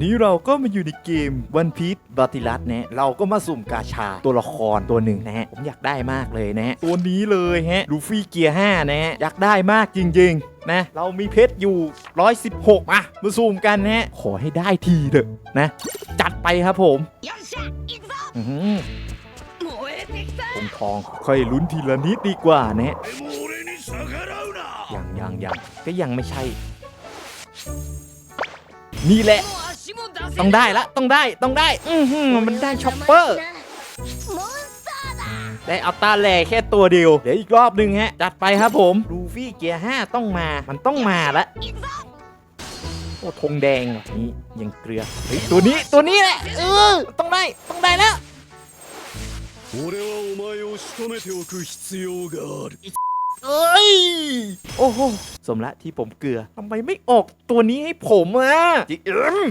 วันนี้เราก็มาอยู่ในเกมวันพีชบาติลัสนะเราก็มาสุ่มกาชาตัวละครตัวหนึ่งนะฮะผมอยากได้มากเลยนะฮะตัวนี้เลยฮะลูฟี่เกียร์5นะฮะอยากได้มากจริงๆนะเรามีเพชรอยู่ 116มามาสุ่มกันนะฮะขอให้ได้ทีเถอะนะ จัดไปครับผมผมทองค่อยลุ้นทีละนิดดีกว่านะฮะยังยังยังก็ยังไม่ใช่ นี่แหละ ต้องได้ละต้องได้ต้องได้ อืมันได้ช็อปเปอร์ได้อัลตาแลแค่ตัวเดียว เดี๋ยวอีกรอบหนึ่งฮะ จัดไปครับผมลูฟี่เกียร์ห้าต้องมา มันต้องมาละโอ้ธงแดงนี่ยังเกลือเฮ้ยตัวนี้ตัวนี้แหละเออต้องได้ต้องได้แล้วโอ้โหสมละที่ผมเกลือทำไมไม่ออกตัวนี้ให้ผมอะจิเอิม